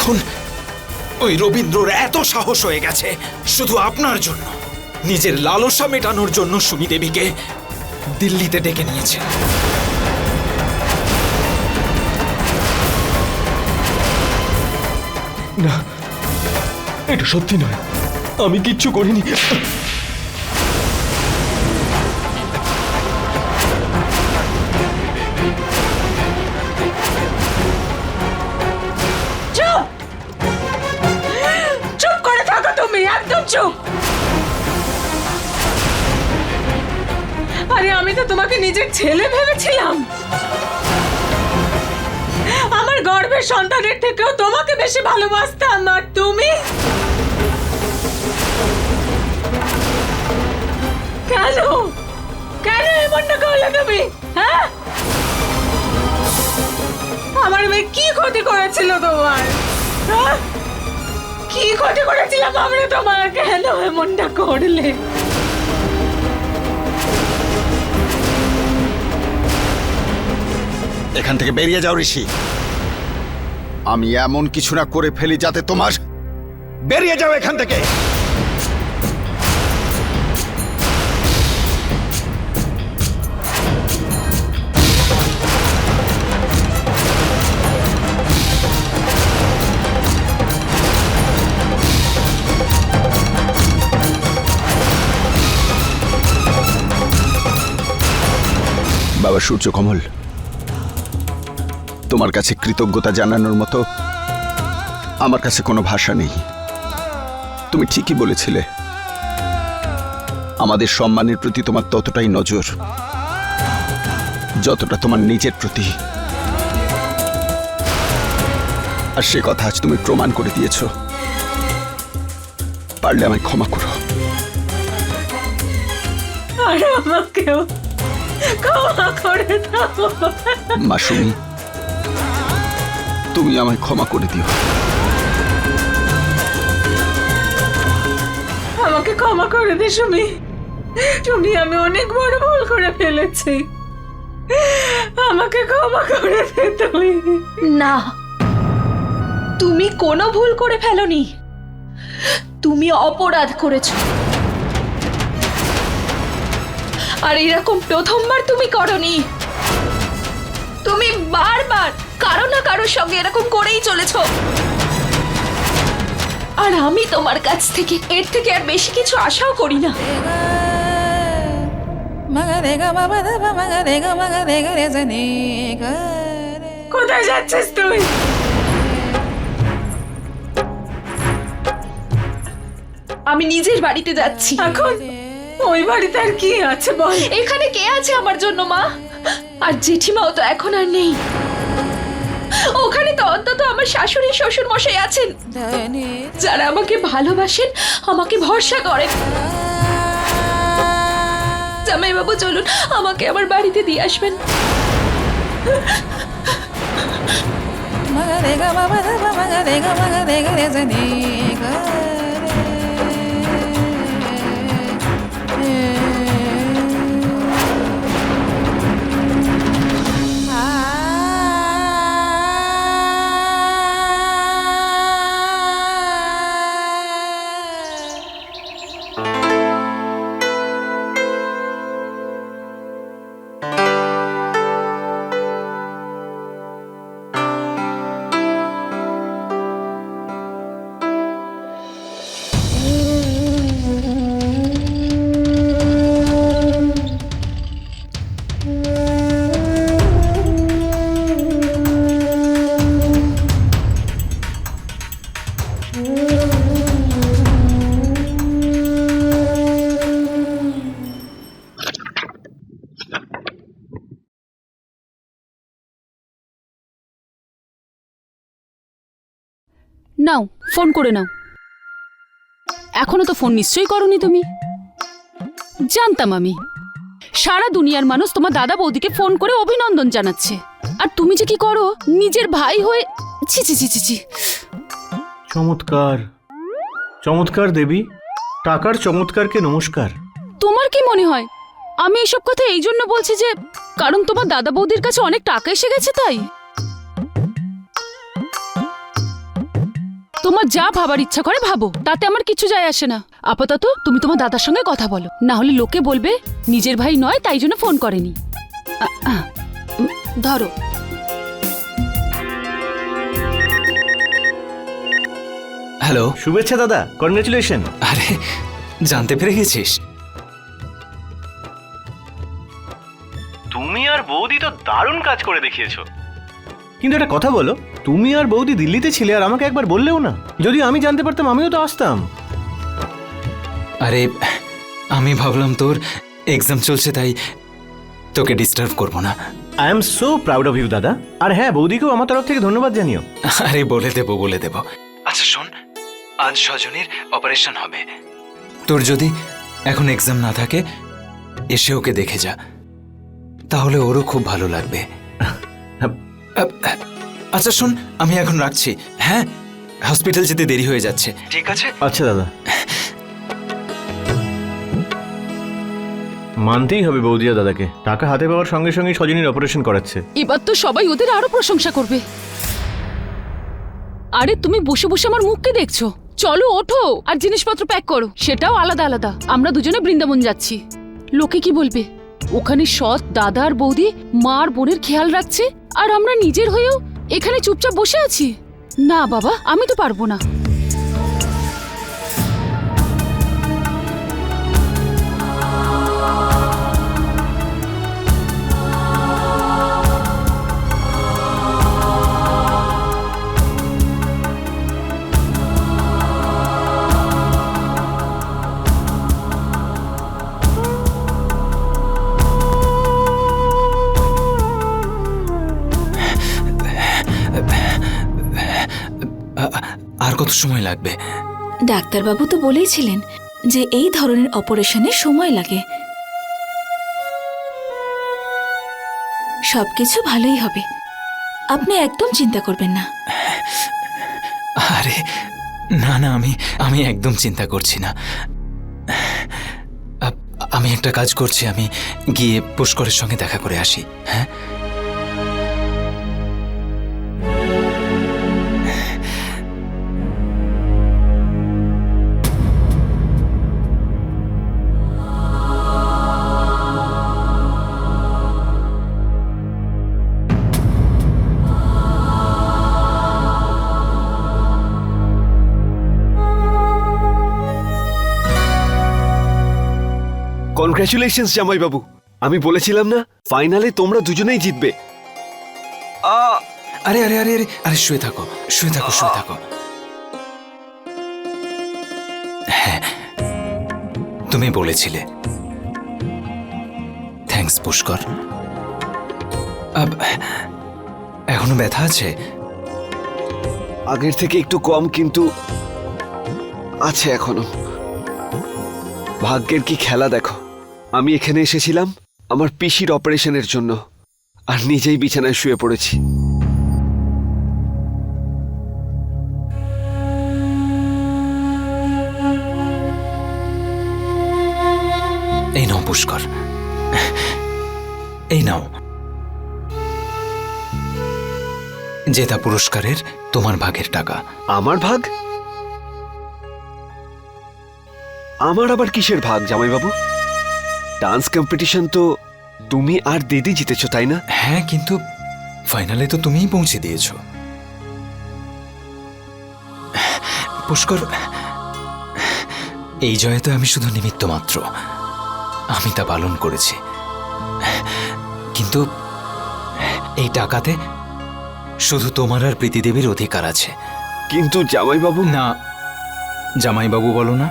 এখন ওই রবীন্দ্রর এত সাহস হয়ে গেছে, শুধু আপনার জন্য। নিজের লালসা মেটানোর জন্য সুমি দেবীকে দিল্লিতে ডেকে নিয়েছে। না, এটা সত্যি নয়। আমি কিচ্ছু করিনি। তুমি একদম চুপ। আরে, আমি তো তোমাকে নিজের ছেলে ভেবেছিলাম। আমার গর্বের সন্তানের থেকেও তোমাকে বেশি ভালোবাসতাম, আর তুমি? কেন? কেন এমনটা করলে তুমি? হ্যাঁ? আমার মেয়ে কি ক্ষতি করেছিল তোমার? হ্যাঁ? কি ক্ষতি করেছিলাম আমরা তোমার? কেন এমনটা করলে? এখান থেকে বেরিয়ে যাও, ঋষি। আমি এমন কিছু না করে ফেলি যাতে তোমার বেরিয়ে যাও এখান থেকে! বাবা সূর্যকমল তোমার কাছে কৃতজ্ঞতা জানানোর মতো আমার কাছে কোনো ভাষা নেই। তুমি ঠিকই বলেছিলে। আমাদের সম্মানের প্রতি তোমার ততটাই নজর, যতটা তোমার নিজের প্রতি। আর সে কথা আজ তুমি প্রমাণ করে দিয়েছ। পারলে আমায় ক্ষমা করো। আমাকেও ক্ষমা করে দাও। মাসুমি তুমি আমায় ক্ষমা করে দিও। আমাকে ক্ষমা করে দে সুমি। সুমি আমি অনেক বড় ভুল করে ফেলেছি। আমাকে ক্ষমা করে দে তুমি। না তুমি কোনো ভুল করে ফেলোনি। তুমি অপরাধ করেছ। আর এরকম প্রথমবার তুমি করনি। তুমি বারবার কারও না কারোর সঙ্গে এরকম করেই চলেছ। আর আমি তোমার কাছ থেকে এর থেকে আর বেশি কিছু আশাও করি না। কোথায় যাচ্ছিস তুই? আমি নিজের বাড়িতে যাচ্ছি। এখন ওই বাড়িতে আর কি আছে বল এখানে কে আছে আমার জন্য মা আর জেঠিমাও তো এখন আর নেই ওখানে তো অন্তত আমার শাশুড়ি শ্বশুর মশাই আছেন যারা আমাকে ভালোবাসেন আমাকে ভরসা করেন জামাইবাবু চলুন আমাকে আমার বাড়িতে দিয়ে আসবেন নাও ফোন করে নাও। এখনও তো ফোন নিশ্চয়ই করনি তুমি। জানতাম আমি। সারা দুনিয়ার মানুষ তোমার দাদা বৌদিকে ফোন করে অভিনন্দন জানাচ্ছে। আর তুমি যে কি করো নিজের ভাই হয়ে ছি ছি ছি ছি ছি। চমৎকার। চমৎকার দেবী। টাকার চমৎকারকে নমস্কার। তোমার কি মনে হয়? আমি এসব কথা এই জন্য বলছি যে কারণ তোমার দাদা বৌদির কাছে অনেক টাকা এসে গেছে তাই? তোমার যা ভাবার ইচ্ছা করে ভাবো তাতে আমার কিছু যায় আসে না। আপাতত তুমি তোমার দাদার সঙ্গে কথা বলো না হলে লোকে বলবে নিজের ভাই নয় তাই জন্য ফোন করেনি। ধরো। হ্যালো। শুভেচ্ছা দাদা কনগ্রেচুলেশন। আরে জানতে পেরে গেছিস। তুমি আর বৌদি তো দারুণ কাজ করে দেখিয়েছো। কিন্তু একটা কথা বলো তুমি আর বৌদি দিল্লিতে ছিলে আর আমাকে একবার বললেও না। যদি আমি জানতে পারতাম আমিও তো আসতাম। আরে আমি ভাবলাম তোর এক্সাম চলছে তাই তোকে ডিস্টার্ব করব না। I am so proud of you দাদা। আর হ্যাঁ বৌদিকেও আমার তরফ থেকে ধন্যবাদ জানিও। আরে বলে দেব বলে দেব। আচ্ছা শোন আজ সজনীর অপারেশন হবে। তোর যদি এখন এক্সাম না থাকে এসে ওকে দেখে যা। তাহলে ওরও খুব ভালো লাগবে। আচ্ছা শোন আমি এখন রাখছি। হ্যাঁ? হসপিটাল যেতে দেরি হয়ে যাচ্ছে। ঠিক আছে? আচ্ছা দাদা। মানতেই হবে বৌদিয়া দাদাকে। টাকা হাতে পাওয়ার সঙ্গে সঙ্গে সজনীর অপারেশন করাচ্ছে। এবার তো সবাই ওদের আরও প্রশংসা করবে। আরে তুমি বসে বসে আমার মুখকে দেখছ? চলো ওঠো আর জিনিসপত্র প্যাক করো। সেটাও আলাদা আলাদা। আমরা দুজনে বৃন্দাবন যাচ্ছি। লোকে কি বলবে? ওখানে সৎ দাদা আর বৌদি মা আর বোনের খেয়াল রাখছে আর আমরা নিজের হয়েও এখানে চুপচাপ বসে আছি? না বাবা আমি তো পারব না। আর কত সময় লাগবে? ডাক্তারবাবু তো বলেইছিলেন যে এই ধরনের অপারেশনে সময় লাগে। সবকিছু ভালোই হবে। আপনি একদম চিন্তা করবেন না। আরে না না আমি আমি একদম চিন্তা করছি না। আমি একটা কাজ করছি আমি গিয়ে পুষ্করের সঙ্গে দেখা করে আসি হ্যাঁ? কনগ্রাচুলেশনস জামাইবাবু। আমি বলেছিলাম না ফাইনালে তোমরা দুজনেই জিতবে। আরে আরে আরে আরে আরে শুয়ে থাকো শুয়ে থাকো শুয়ে থাকো। হ্যাঁ তুমি বলেছিলে। থ্যাঙ্কস পুষ্কর। এখনও ব্যথা আছে? আগের থেকে একটু কম কিন্তু আছে এখনও। ভাগ্যের কি খেলা দেখো। আমি এখানে এসেছিলাম আমার পিসির অপারেশনের জন্য আর নিজেই বিছানায় শুয়ে পড়েছি। এই নাও পুষ্কর। এই নাও। জেতা পুরস্কারের তোমার ভাগের টাকা। আমার ভাগ? আমার আবার কিসের ভাগ জামাইবাবু? ডান্স কম্পিটিশন তো তুমি আর দিদি জিতেছো তাই না? হ্যাঁ কিন্তু ফাইনালে তো তুমিই পৌঁছে দিয়েছ। পুষ্কর এই জয়ে তো আমি শুধু নিমিত্ত মাত্র। আমি তা পালন করেছি। কিন্তু এই টাকাতে শুধু তোমার আর প্রীতিদেবীর অধিকার আছে। কিন্তু জামাইবাবু না জামাইবাবু বলো না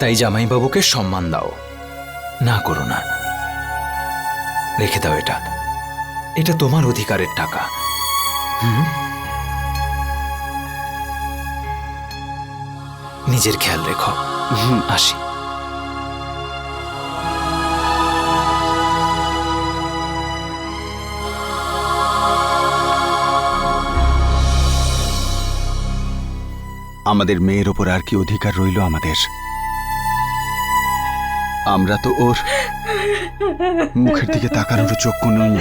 তাই জামাইবাবুকে সম্মান দাও। না করো না। রেখে দাও এটা। এটা তোমার অধিকারের টাকা। হুম? নিজের খেয়াল রেখো। আসি। আমাদের মেয়ের ওপর আর কি অধিকার রইল আমাদের? আমরা তো ওর মুখের দিকে তাকানোর চক্ষু নই।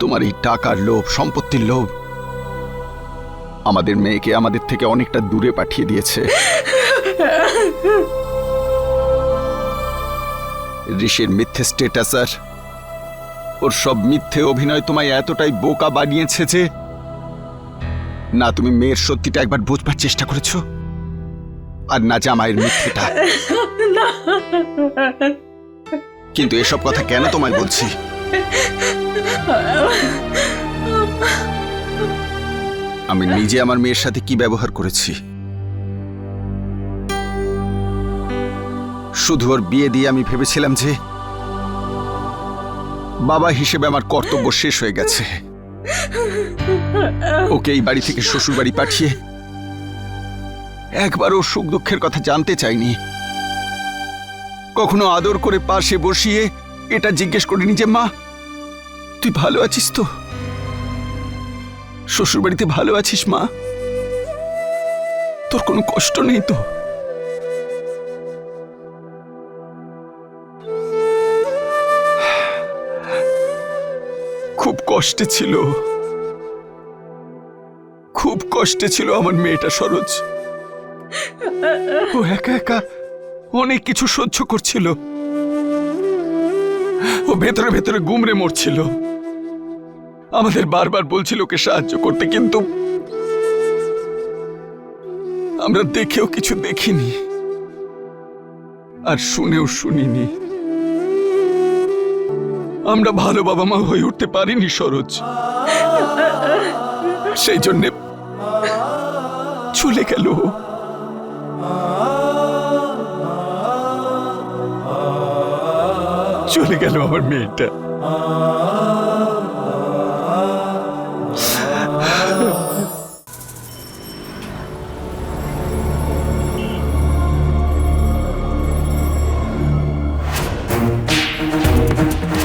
তোমার এই টাকার লোভ, সম্পত্তির লোভ আমাদের মেয়েকে আমাদের থেকে অনেকটা দূরে পাঠিয়ে দিয়েছে। ঋষির মিথ্যে স্টেটাস আর ওর সব মিথ্যে অভিনয় তোমায় এতটাই বোকা বানিয়েছে যে না, তুমি মেয়ের সত্যিটা একবার বুঝবার চেষ্টা করেছ? আর না জামাইয়ের মিথ্যেটা। কিন্তু এসব কথা কেন তোমায় বলছি? আমি নিজে আমার মেয়ের সাথে কি ব্যবহার করেছি? শুধু ওর বিয়ে দিয়ে আমি ভেবেছিলাম যে বাবা হিসেবে আমার কর্তব্য শেষ হয়ে গেছে। ওকে এই বাড়ি থেকে শ্বশুর বাড়ি পাঠিয়ে একবারও সুখ দুঃখের কথা জানতে চাইনি। কখনো আদর করে পাশে বসিয়ে এটা জিজ্ঞেস করিনি যে, মা, তুই ভালো আছিস তো? শ্বশুর বাড়িতে ভালো আছিস, মা। তোর কোনো কষ্ট নেই তো? খুব কষ্টে ছিল। খুব কষ্টে ছিল আমার মেয়েটা সরোজ। ও একা একা অনেক কিছু সহ্য করছিল। ও ভেতরে ভেতরে গুমরে মরছিল। আমাদের বারবার বলছিল ওকে সাহায্য করতে, কিন্তু আমরা দেখেও কিছু দেখিনি আর শুনেও শুনিনি। আমরা ভালো বাবা মা হয়ে উঠতে পারিনি, সরোজ। সেই জন্যে চলে গেল চলে গেল আমার মেয়েটা।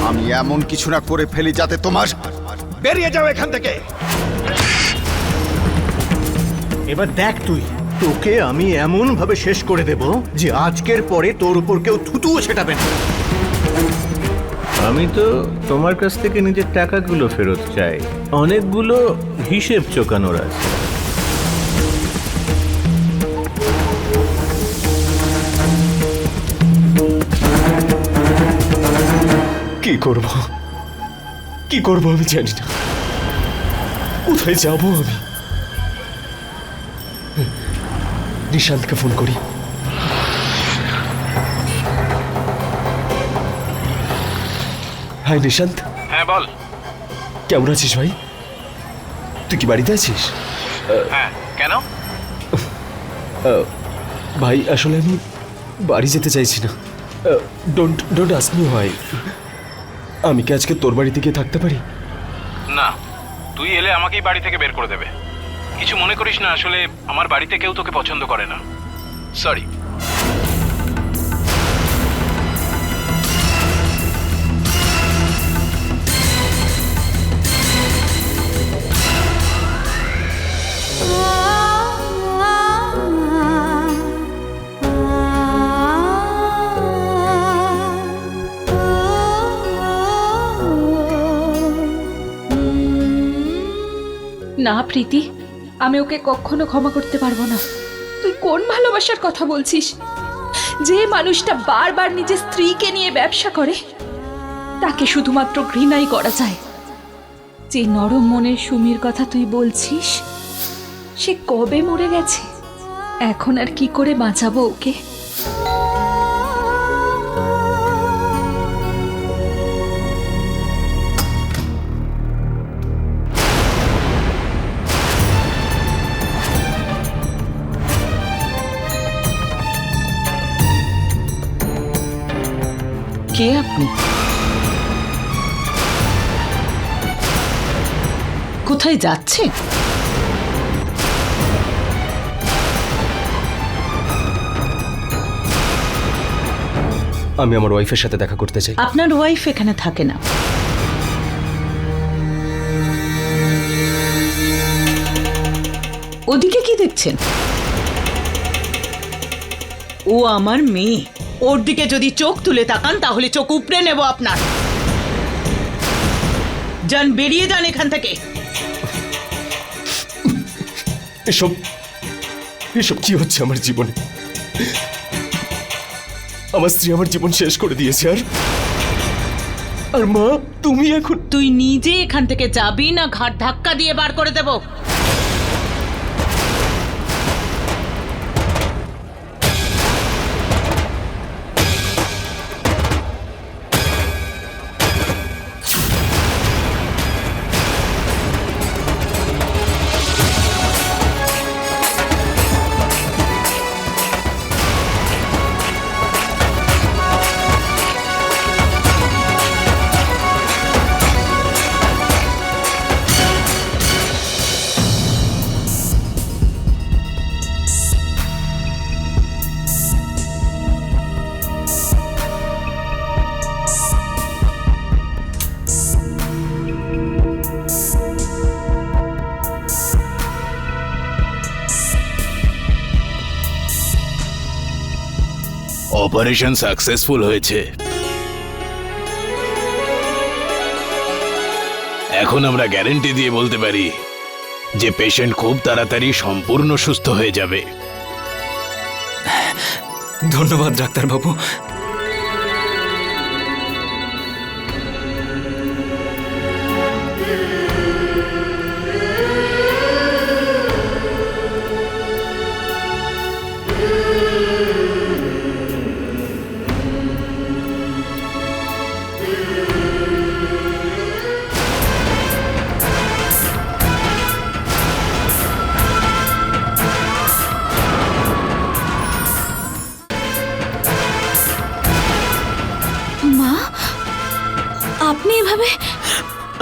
আমি এমন কিছু না করে ফেলি যাতে তোমার বেরিয়ে যাও এখান থেকে। এবার দেখ তুই তোকে আমি এমন ভাবে শেষ করে দেব যে আজকের পরে তোর উপর কেউ থুতুও ছেটাবে না। আমি তো তোমার কাছ থেকে নিজের টাকাগুলো ফেরত চাই। অনেকগুলো হিসেব চোকানোর আছে। কি করব? কি করব আমি জানি না। কোথায় যাব আমি? নিশান্তকে ফোন করি। হাই নিশান্ত। হ্যাঁ বল। কেমন আছিস ভাই? তুই কি বাড়িতে আছিস? হ্যাঁ কেন? ভাই আসলে আমি বাড়ি যেতে চাইছি না। ডোন্ট ডোন্ট আস্ক মি হয় আমি কি আজকে তোর বাড়িতে গিয়ে থাকতে পারি? না তুই এলে আমাকেই বাড়ি থেকে বের করে দেবে। কিছু মনে করিস না আসলে আমার বাড়িতে কেউ তোকে পছন্দ করে না। সরি প্রীতি, আমি ওকে কখনো ক্ষমা করতে পারব না। তুই কোন ভালোবাসার কথা বলছিস? যে মানুষটা বারবার নিজের স্ত্রীকে নিয়ে ব্যবসা করে, তাকে শুধুমাত্র ঘৃণাই করা যায়। যে নরম মনের সুমির কথা তুই বলছিস, সে কবে মরে গেছে? এখন আর কি করে বাঁচাবো ওকে? কে আপনি? কোথায় যাচ্ছে? আমি আমার ওয়াইফের সাথে দেখা করতে চাই। আপনার ওয়াইফ এখানে থাকে না। ওদিকে কি দেখছেন? ও আমার মেয়ে। ওর দিকে যদি চোখ তুলে তাকান তাহলে চোখ উপড়ে নেব আপনার। যান বেরিয়ে যান এখান থেকে। এসব এসব কি হচ্ছে আমার জীবনে? আমার স্ত্রী আমার জীবন শেষ করে দিয়েছে আর আর মা তুমি এখন তুই নিজে এখান থেকে যাবি না ঘাট ধাক্কা দিয়ে বার করে দেব? অপারেশন সাকসেসফুল হয়েছে। এখন আমরা গ্যারেন্টি দিয়ে বলতে পারি যে পেশেন্ট খুব তাড়াতাড়ি সম্পূর্ণ সুস্থ হয়ে যাবে। ধন্যবাদ, ডাক্তারবাবু।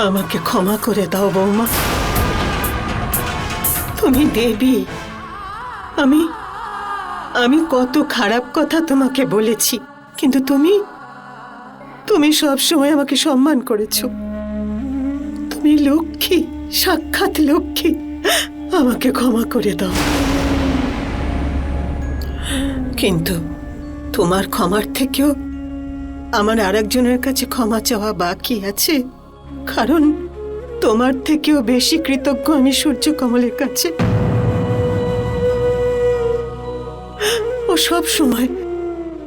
আমাকে ক্ষমা করে দাও, বৌমা। তুমি দেবী। আমি আমি কত খারাপ কথা তোমাকে বলেছি, কিন্তু তুমি তুমি সব সময় আমাকে সম্মান করেছ। তুমি লক্ষ্মী, সাক্ষাৎ লক্ষ্মী। আমাকে ক্ষমা করে দাও। কিন্তু তোমার ক্ষমার থেকেও আমার আরেকজনের কাছে ক্ষমা চাওয়া বাকি আছে। কারণ তোমার থেকেও বেশি কৃতজ্ঞ আমি সূর্য কমলের কাছে। ও সব সময়,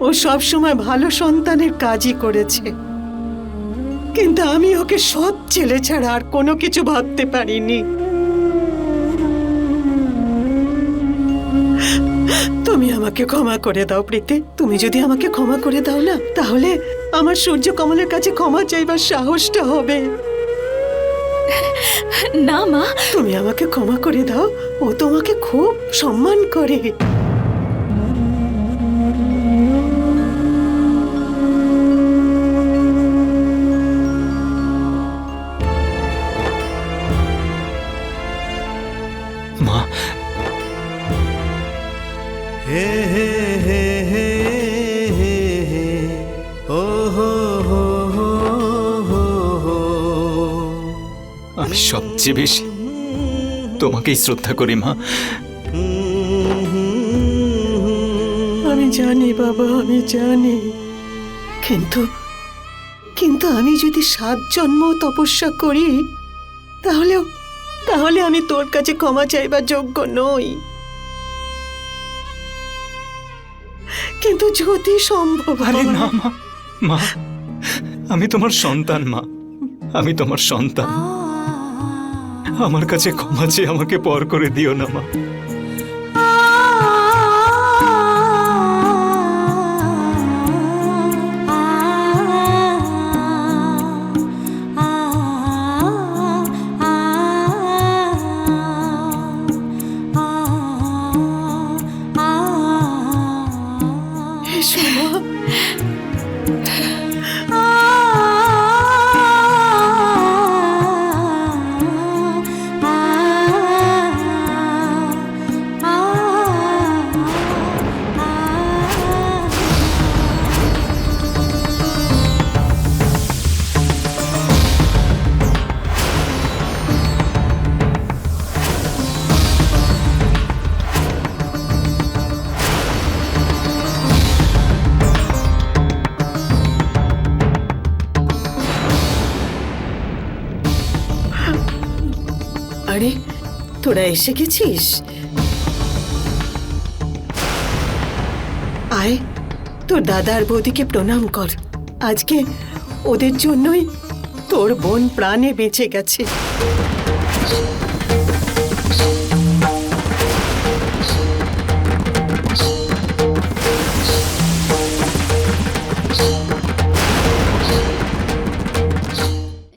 ও সব সময় ভালো সন্তানের কাজই করেছে। কিন্তু আমি ওকে সৎ ছেলে ছাড়া আর কোনো কিছু ভাবতে পারিনি। তুমি আমাকে ক্ষমা করে দাও, প্রীতি। তুমি যদি আমাকে ক্ষমা করে দাও না, তাহলে আমার সূর্য কমলের কাছে ক্ষমা চাইবার সাহসটা হবে। না মা। তুমি আমাকে ক্ষমা করে দাও। ও তোমাকে খুব সম্মান করে। সবচেয়ে বেশি। তোমাকেই শ্রদ্ধা করি মা। আমি জানি বাবা আমি জানি। কিন্তু কিন্তু আমি যদি সাত জন্ম তপস্যা করি তাহলে তাহলে আমি তোর কাছে ক্ষমা চাইবার যোগ্য নই। কিন্তু যদি সম্ভব আরে না মা। মা আমি তোমার সন্তান মা। আমি তোমার সন্তান। আমার কাছে ক্ষমা চেয়ে আমাকে পর করে দিও না মা। ছোড়া এসে গেছিস? আয়, তোর দাদার বৌদিকে প্রণাম কর। আজকে ওদের জন্যই তোর বোন প্রাণে বেঁচে গেছে।